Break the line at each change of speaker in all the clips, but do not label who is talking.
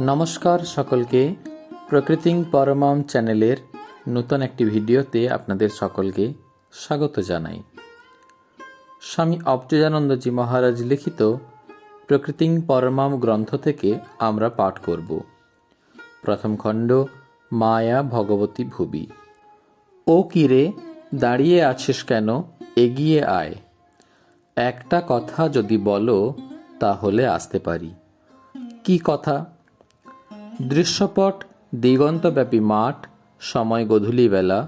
নমস্কার সকলকে। প্রকৃতিং পরমাম চ্যানেলের নতুন একটি ভিডিওতে আপনাদের সকলকে স্বাগত জানাই। স্বামী অবচেজানন্দজি মহারাজ লিখিত, প্রকৃতিং পরমাম গ্রন্থ থেকে আমরা পাঠ করব। প্রথম খণ্ড, মায়া ভগবতী ভুবি। ও কিরে দাঁড়িয়ে আছিস কেন? এগিয়ে আয়। একটা কথা যদি বলো, তাহলে আসতে পারি। কি কথা? দৃশ্যপট, দিগন্তব্যাপী মাঠ, সময় গধূলিবেলা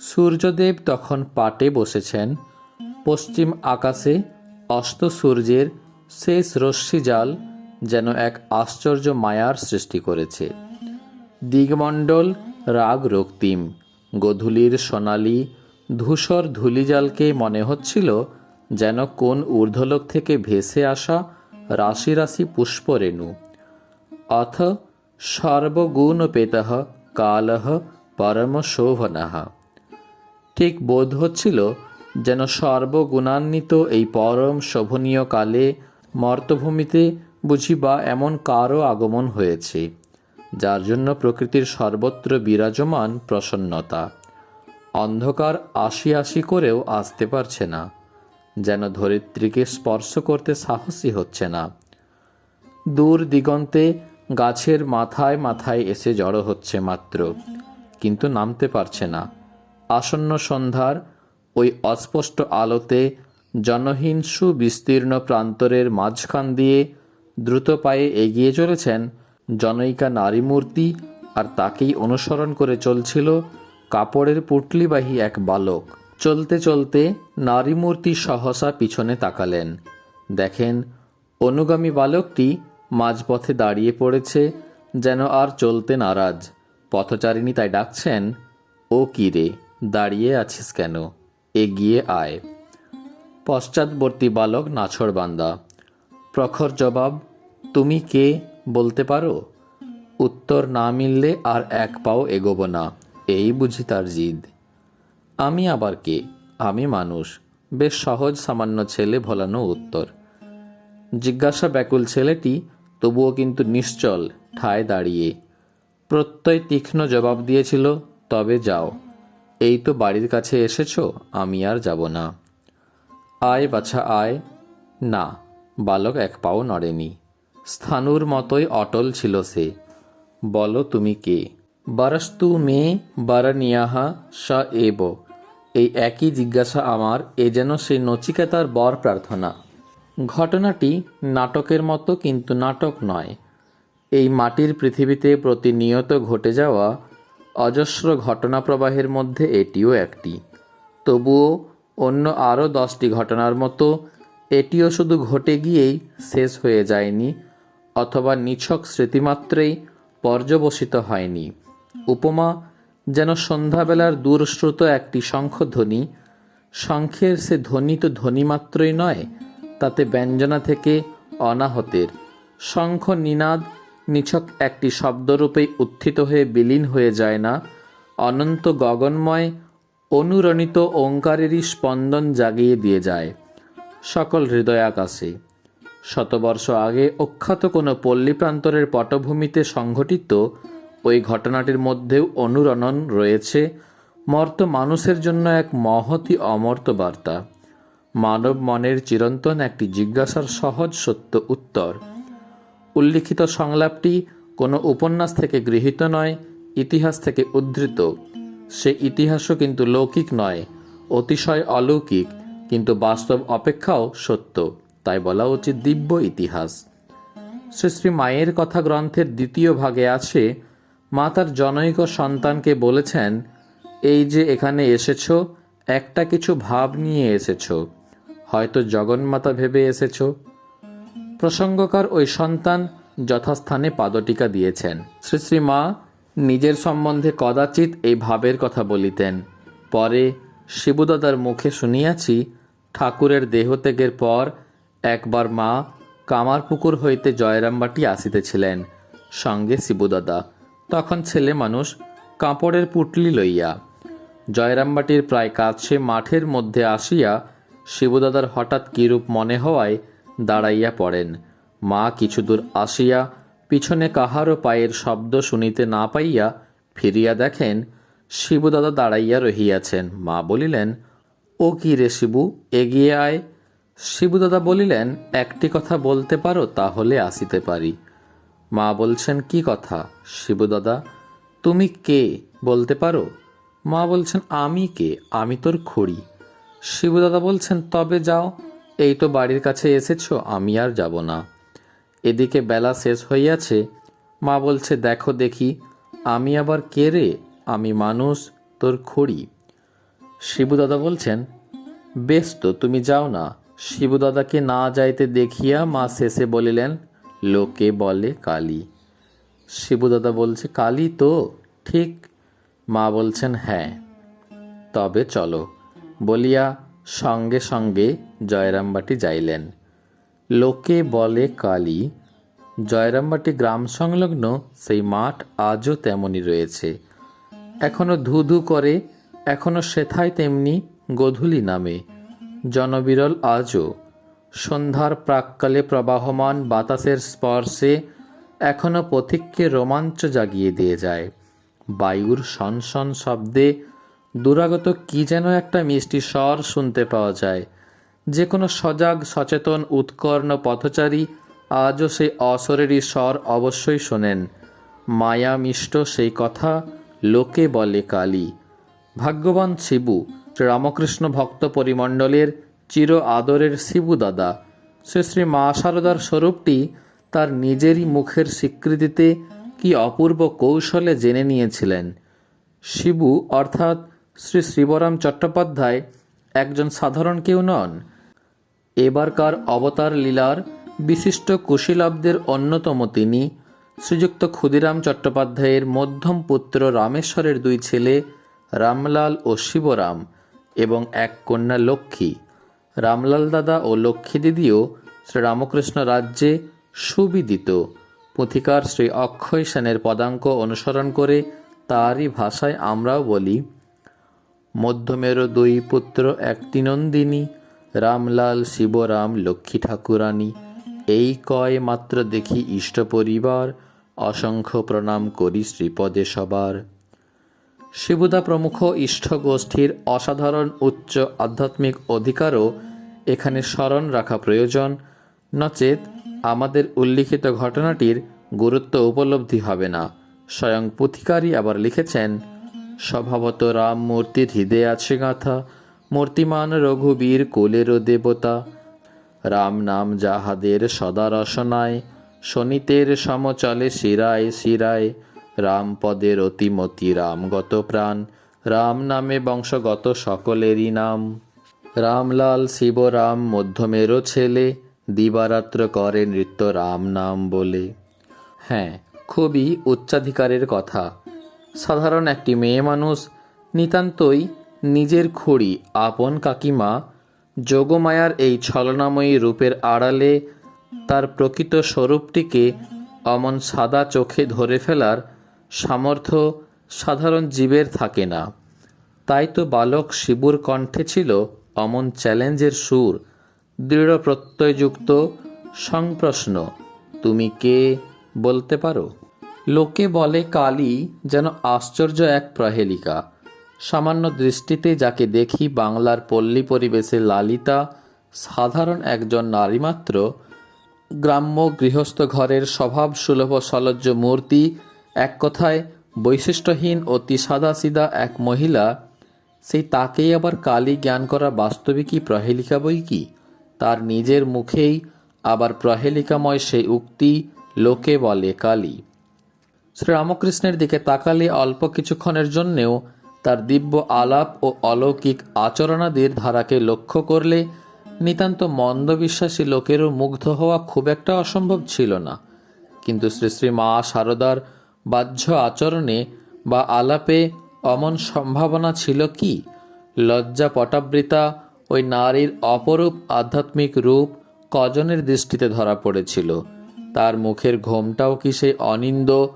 সূর্যদেব তখন পাটে বসেছেন। পশ্চিম আকাশে অস্ত সূর্যের শেষ রশ্মিজাল যেন এক আশ্চর্য মায়ার সৃষ্টি করেছে। দিগমণ্ডল রাগ রক্তিম। গধূলির সোনালি, ধূসর ধূলিজালকে মনে হচ্ছিল যেন কোন ঊর্ধ্বলোক থেকে ভেসে আসা রাশি রাশি পুষ্পরেণু। অথ সর্বগুণপেত কালহ পরম শোভনঃ ঠিক বোধ হচ্ছিল যেন সর্বগুণান্বিত এই পরম শোভনীয় কালে মর্তভূমিতে বুঝি বা এমন কারও আগমন হয়েছে, যার জন্য প্রকৃতির সর্বত্র বিরাজমান প্রসন্নতা। অন্ধকার আশি আশি করেও আসতে পারছে না, যেন ধরিত্রীকে স্পর্শ করতে সাহসী হচ্ছে না। দূর দিগন্তে গাছের মাথায় মাথায় এসে জড়ো হচ্ছে মাত্র, কিন্তু নামতে পারছে না। আসন্ন সন্ধ্যার ওই অস্পষ্ট আলোতে জনহীন সুবিস্তীর্ণ প্রান্তরের মাঝখান দিয়ে দ্রুত পায়ে এগিয়ে চলেছেন জনৈকা নারী মূর্তি আর তাকেই অনুসরণ করে চলছিল কাপড়ের পুটলিবাহী এক বালক। চলতে চলতে নারী মূর্তি সহসা পিছনে তাকালেন। দেখেন, অনুগামী বালকটি মাঝপথে দাঁড়িয়ে পড়েছে, যেন আর চলতে নারাজ। পথচারিণী তাই ডাকছেন, ও কি রে, দাঁড়িয়ে আছিস কেন? এগিয়ে আয়। পশ্চাৎবর্তী বালক নাছড়বান্দা, প্রখর জবাব, তুমি কে বলতে পারো? উত্তর না মিললে আর এক পাও এগোবো না, এই বুঝি তার জিদ। আমি আবার কে? আমি মানুষ, বেশ সহজ সামান্য ছেলে ভোলানো উত্তর। জিজ্ঞাসা ব্যাকুল ছেলেটি তবুও কিন্তু নিশ্চল, ঠায় দাঁড়িয়ে। প্রত্যয় তীক্ষ্ণ জবাব দিয়েছিল, তবে যাও। এই তো বাড়ির কাছে এসেছ, আমি আর যাব না। আয় বাছা, আয়। না, বালক এক পাও নড়েনি। স্থানুর মতোই অটল ছিল সে। বলো তুমি কে? বারস্তু মে বারানিয়াহা স এব। এই একই জিজ্ঞাসা আমার, এ যেন সেই নচিকেতার বর প্রার্থনা। ঘটনাটি নাটকের মতো কিন্তু নাটক নয়। এই মাটির পৃথিবীতে প্রতিনিয়ত ঘটে যাওয়া অজস্র ঘটনা প্রবাহের মধ্যে এটিও একটি। তবুও অন্য আরও দশটি ঘটনার মতো এটিও শুধু ঘটে গিয়েই শেষ হয়ে যায়নি অথবা নিছক স্মৃতিমাত্রেই পর্যবসিত হয়নি। উপমা যেন সন্ধ্যাবেলার দূরশ্রুত একটি শঙ্খধ্বনি, শঙ্খের সে ধ্বনি তো ধ্বনি মাত্রই নয় তাতে ব্যঞ্জনা থেকে অনাহতের। শঙ্খ নিনাদ নিছক একটি শব্দরূপেই উত্থিত হয়ে বিলীন হয়ে যায় না। অনন্ত গগনময়, অনুরণিত ওঙ্কারেরই স্পন্দন জাগিয়ে দিয়ে যায়। সকল হৃদয়াকাশে শতবর্ষ আগে অখ্যাত কোনো পল্লী প্রান্তরের পটভূমিতে সংঘটিত ওই ঘটনাটির মধ্যেও অনুরণন রয়েছে। মর্ত মানুষের জন্য এক মহতি অমর্ত বার্তা। মানব মনের চিরন্তন একটি জিজ্ঞাসার সহজ সত্য উত্তর। উল্লিখিত সংলাপটি কোনো উপন্যাস থেকে গৃহীত নয়, ইতিহাস থেকে উদ্ধৃত। সে ইতিহাসও কিন্তু লৌকিক নয়, অতিশয় অলৌকিক, কিন্তু বাস্তব অপেক্ষাও সত্য, তাই বলা উচিত দিব্য ইতিহাস। শ্রী শ্রী মায়ের কথা গ্রন্থের দ্বিতীয় ভাগে আছে, মা তার জনৈক সন্তানকে বলেছেন, এই যে এখানে এসেছ, একটা কিছু ভাব নিয়ে এসেছ। হয়তো জগন্মাতা ভেবে এসেছ? প্রসঙ্গকার ওই সন্তান যথাস্থানে পাদটিকা দিয়েছেন। শ্রী শ্রী মা নিজের সম্বন্ধে কদাচিৎ এই ভাবের কথা বলিতেন। পরে শিবুদাদার মুখে শুনিয়াছি, ঠাকুরের দেহত্যাগের পর একবার মা কামারপুকুর হইতে জয়রামবাটি আসিতেছিলেন সঙ্গে শিবুদাদা। তখন ছেলে মানুষ কাপড়ের পুটলি লইয়া, জয়রামবাটির প্রায় কাছে মাঠের মধ্যে আসিয়া শিবদাদার হঠাৎ কিরূপ মনে হওয়ায় দাঁড়াইয়া পড়েন। মা কিছু দূর আসিয়া পিছনে কাহারও পায়ের শব্দ শুনিতে না পাইয়া ফিরিয়া দেখেন শিবুদাদা দাঁড়াইয়া রহিয়াছেন। মা বলিলেন, ও কি রে শিবু, এগিয়ে আয়। শিবুদাদা বলিলেন, একটি কথা বলতে পারো, তাহলে আসিতে পারি। মা বলছেন, কি কথা? শিবুদাদা, তুমি কে বলতে পারো? মা বলছেন, আমি কে? আমি তোর খুড়ি। শিবুদাদা বলছেন, তবে যাও, এই তো বাড়ির কাছে এসেছ, আমি আর যাব না। এদিকে বেলা শেষ হইয়াছে। মা বলছে, দেখো দেখি, আমি আবার কে রে? আমি মানুষ, তোর খুড়ি। শিবুদাদা বলছেন, বেশ তো, তুমি যাও না। শিবুদাদাকে না যাইতে দেখিয়া মা শেষে বলিলেন, লোকে বলে কালী। শিবুদাদা বলছে, কালী তো, ঠিক। মা বলছেন হ্যাঁ তবে চলো। বলিয়া সঙ্গে সঙ্গে জয়রামবাটি যাইলেন। লোকে বলে কালী, জয়রামবাটি গ্রাম সংলগ্ন সেই মাঠ আজও তেমনই রয়েছে। এখনও ধু ধু করে, এখনও সেথায় তেমনি গোধূলি নামে। জনবিরল আজও। সন্ধ্যার প্রাককালে প্রবাহমান বাতাসের স্পর্শে এখনও পথিককে রোমাঞ্চ জাগিয়ে দিয়ে যায়। বায়ুর সনসন শব্দে দুরাগত কি যেন একটা মিষ্টি স্বর শুনতে পাওয়া যায়। যে কোনো সজাগ, সচেতন, উৎকর্ণ পথচারী আজও সেই অসরেরই স্বর অবশ্যই শোনেন। মায়া মিষ্ট সেই কথা, লোকে বলে কালী। ভাগ্যবান শিবু, রামকৃষ্ণ ভক্ত পরিমণ্ডলের চির আদরের শিবু দাদা। শ্রী শ্রী মা সারদার স্বরূপটি তার নিজেরই মুখের স্বীকৃতিতে কি অপূর্ব কৌশলে জেনে নিয়েছিলেন। শিবু অর্থাৎ শ্রী শ্রীবরাম চট্টোপাধ্যায় একজন সাধারণ কেউ নন। এবারকার অবতার লীলার বিশিষ্ট কুশীলব্দের অন্যতম তিনি শ্রীযুক্ত ক্ষুদিরাম চট্টোপাধ্যায়ের মধ্যম পুত্র রামেশ্বরের দুই ছেলে রামলাল ও শিবরাম এবং এক কন্যা লক্ষ্মী। রামলাল দাদা ও লক্ষ্মী দিদিও শ্রীরামকৃষ্ণ রাজ্যে সুবিদিত। পুঁথিকার শ্রী অক্ষয় সেনের পদাঙ্ক অনুসরণ করে তারই ভাষায় আমরাও বলি মধ্যমেরও দুই পুত্র, একটি নন্দিনী, রামলাল শিবরাম লক্ষ্মী ঠাকুরানী। এই কয় মাত্র দেখি ইষ্ট পরিবার, অসংখ্য প্রণাম করি শ্রীপদে সবার। শিবুদা প্রমুখ ইষ্ট গোষ্ঠীর অসাধারণ উচ্চ আধ্যাত্মিক অধিকারও এখানে স্মরণ রাখা প্রয়োজন। নচেত আমাদের উল্লিখিত ঘটনাটির গুরুত্ব উপলব্ধি হবে না। স্বয়ং পুথিকারই আবার লিখেছেন স্বভাবত রাম মূর্তির হৃদয়ে আছে গাঁথা, মূর্তিমান রঘুবীর কোলেরও দেবতা। রাম নাম যাহাদের সদা রসনায় শনিতের সমচলে শিরায় শিরায়। রাম পদের অতিমতি রামগত প্রাণ, রাম নামে বংশগত সকলেরই নাম। রামলাল শিবরাম মধ্যমেরও ছেলে, দিবারাত্র করে নৃত্য রাম নাম বলে। হ্যাঁ খুবই উচ্চাধিকারের কথা। সাধারণ একটি মেয়ে মানুষ, নিতান্তই নিজের খুড়ি, আপন কাকিমা, যোগমায়ার এই ছলনাময়ী রূপের আড়ালে তার প্রকৃত স্বরূপটিকে অমন সাদা চোখে ধরে ফেলার সামর্থ্য সাধারণ জীবের থাকে না। তাই তো বালক শিবুর কণ্ঠে ছিল অমন চ্যালেঞ্জের সুর, দৃঢ় প্রত্যয়যুক্ত সংপ্রশ্ন, তুমি কে? বলতে পারো? লোকে বলে কালী যেন আশ্চর্য এক প্রহেলিকা। সামান্য দৃষ্টিতে যাকে দেখি বাংলার পল্লী পরিবেশে লালিতা, সাধারণ একজন নারীমাত্র গ্রাম্য গৃহস্থ ঘরের স্বভাব সুলভ সলজ্জ মূর্তি, এক কথায় বৈশিষ্ট্যহীন অতি সাদাসিদা এক মহিলা, সেই তাকেই আবার কালী জ্ঞান করা বাস্তবিকই প্রহেলিকা বই কি? তার নিজের মুখেই আবার প্রহেলিকাময় সেই উক্তি লোকে বলে কালী। শ্রীরামকৃষ্ণের দিকে তাকালে অল্প কিছুক্ষণের জন্যেও তার দিব্য আলাপ ও অলৌকিক আচরণাদির ধারাকে লক্ষ্য করলে নিতান্ত মন্দবিশ্বাসী লোকেরও মুগ্ধ হওয়া খুব একটা অসম্ভব ছিল না। কিন্তু শ্রী শ্রী মা শারদার বাহ্য আচরণে বা আলাপে অমন সম্ভাবনা ছিল কি? লজ্জা পটাবৃতা ওই নারীর অপরূপ আধ্যাত্মিক রূপ কজনের দৃষ্টিতে ধরা পড়েছিল? তার মুখের ঘোমটাও কি সেই অনিন্দ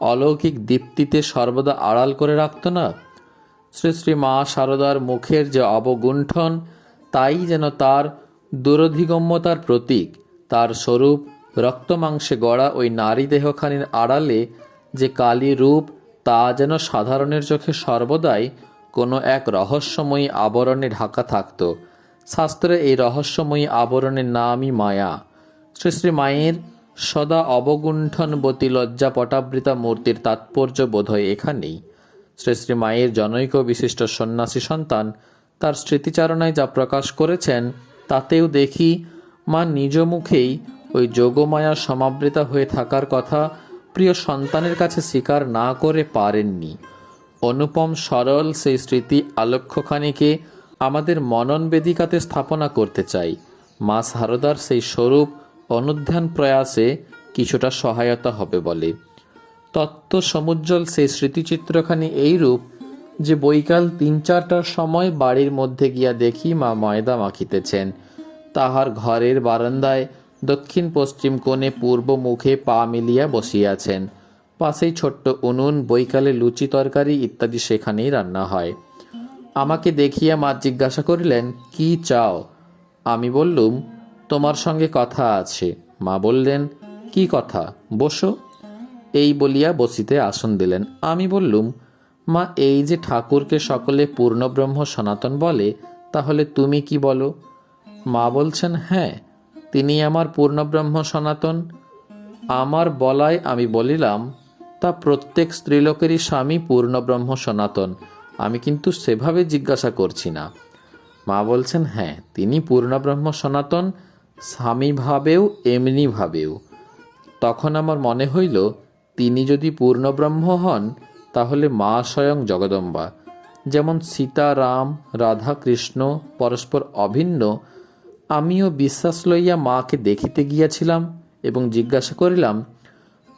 অলৌকিক দীপ্তিতে সর্বদা আড়াল করে রাখত না? শ্রী শ্রী মা সারদার মুখের যে অবগুণ্ঠন, তাই যেন তার দুরধিগম্যতার প্রতীক, তার স্বরূপ রক্তমাংসে গড়া ওই নারী দেহখানির আড়ালে যে কালী রূপ, তা যেন সাধারণের চোখে সর্বদাই কোনো এক রহস্যময়ী আবরণে ঢাকা থাকত। শাস্ত্রে এই রহস্যময়ী আবরণের নামই মায়া। শ্রী শ্রী মায়ের সদা অবগুণ্ঠনবতী লজ্জা পটাবৃতা মূর্তির তাৎপর্য বোধহয় এখানেই। শ্রী শ্রী মায়ের জনৈক বিশিষ্ট সন্ন্যাসী সন্তান তার স্মৃতিচারণায় যা প্রকাশ করেছেন, তাতেও দেখি মা নিজ মুখেই ওই যোগমায়া সমাবৃতা হয়ে থাকার কথা প্রিয় সন্তানের কাছে স্বীকার না করে পারেননি। অনুপম সরল সেই স্মৃতি আলক্ষ্যখানিকে আমাদের মনন বেদিকাতে স্থাপনা করতে চাই। মা সারদার সেই স্বরূপ অনুধ্যান প্রয়াসে কিছুটা সহায়তা হবে বলে। তত্ত্ব সমুজ্জ্বল সেই স্মৃতিচিত্রখানি এইরূপ যে বৈকাল তিন চারটার সময় বাড়ির মধ্যে গিয়া দেখি মা ময়দা মাখিতেছেন। তাহার ঘরের বারান্দায় দক্ষিণ পশ্চিম কোণে পূর্ব মুখে পা মিলিয়া বসিয়াছেন। পাশেই ছোট্ট উনুন, বৈকালে লুচি তরকারি ইত্যাদি সেখানেই রান্না হয়। আমাকে দেখিয়া মা জিজ্ঞাসা করিলেন, কি চাও? আমি বললুম তোমার সঙ্গে কথা আছে। মা বললেন, কি কথা? বসো। এই বলিয়া বসিতে আসন দিলেন। আমি বললুম, মা, এই যে ঠাকুরকে সকলে পূর্ণব্রহ্ম সনাতন বলে, তাহলে তুমি কি বলো? মা বলছেন হ্যাঁ তিনি আমার পূর্ণব্রহ্ম সনাতন। আমার বলায় আমি বলিলাম, তা প্রত্যেক স্ত্রীলোকেরই স্বামী পূর্ণব্রহ্ম সনাতন। আমি কিন্তু সেভাবে জিজ্ঞাসা করছি না। মা বলছেন হ্যাঁ তিনি পূর্ণব্রহ্ম সনাতন স্বামীভাবেও, এমনিভাবেও। তখন আমার মনে হইল, তিনি যদি পূর্ণব্রহ্ম হন, তাহলে মা স্বয়ং জগদম্বা। যেমন সীতা, রাম, রাধা, কৃষ্ণ, পরস্পর অভিন্ন, আমিও বিশ্বাস লইয়া মাকে দেখিতে গিয়াছিলাম এবং জিজ্ঞাসা করিলাম,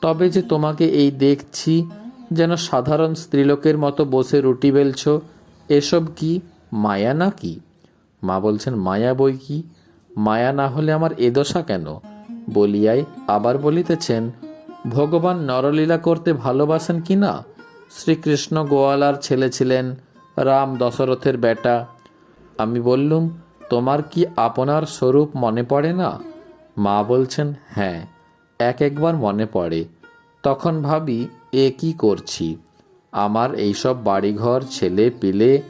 তবে যে তোমাকে এই দেখছি, যেন সাধারণ স্ত্রীলোকের মতো বসে রুটি বেলছ, এসব কি মায়া না কি মা বলছেন, মায়া বই কি? মায়া না হলে আমার এ দশা কেন? বলিয়াই আবার বলিতেছেন, ভগবান নরলীলা করতে ভালোবাসেন কি না? শ্রীকৃষ্ণ গোয়ালার ছেলে ছিলেন রাম দশরথের বেটা। আমি বললুম, তোমার কি আপনার স্বরূপ মনে পড়ে না? মা বলছেন হ্যাঁ এক একবার মনে পড়ে। তখন ভাবি, এ কি করছি? আমার এইসব বাড়িঘর ছেলে পিলে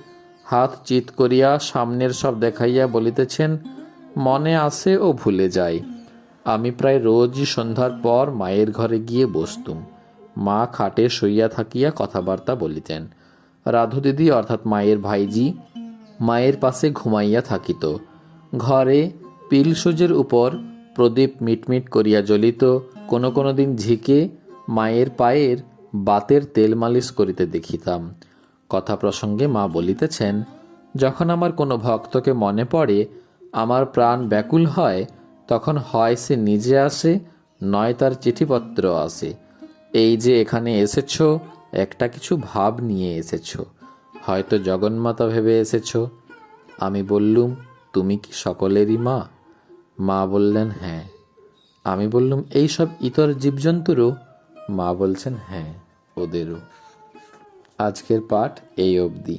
হাত চিত করিয়া সামনের সব দেখাইয়া বলিতেছেন মনে আসে ও ভুলে যায়। আমি প্রায় রোজই সন্ধ্যার পর মায়ের ঘরে গিয়ে বসতুম। মা খাটে শুইয়া থাকিয়া কথাবার্তা বলিতেন। রাধু দিদি, অর্থাৎ মায়ের ভাইজি, মায়ের পাশে ঘুমাইয়া থাকিত। ঘরে পিলসুজের উপর প্রদীপ মিটমিট করিয়া জ্বলিত, কোনো কোনো দিন ঝিকে মায়ের পায়ের বাতের তেল মালিশ করিতে দেখিতাম। কথা প্রসঙ্গে মা বলিতেছেন, যখন আমার কোনো ভক্তকে মনে পড়ে আমার প্রাণ ব্যাকুল হয়, তখন হয় সে নিজে আসে, নয় তার চিঠিপত্র আসে। এই যে এখানে এসেছ, একটা কিছু ভাব নিয়ে এসেছ। হয়তো জগন্মাতা ভেবে এসেছ। আমি বললুম, তুমি কি সকলেরই মা? মা বললেন হ্যাঁ। আমি বললুম, এই সব ইতর জীবজন্তুরও? মা বলছেন হ্যাঁ ওদেরও। আজকের পাঠ এই অবধি।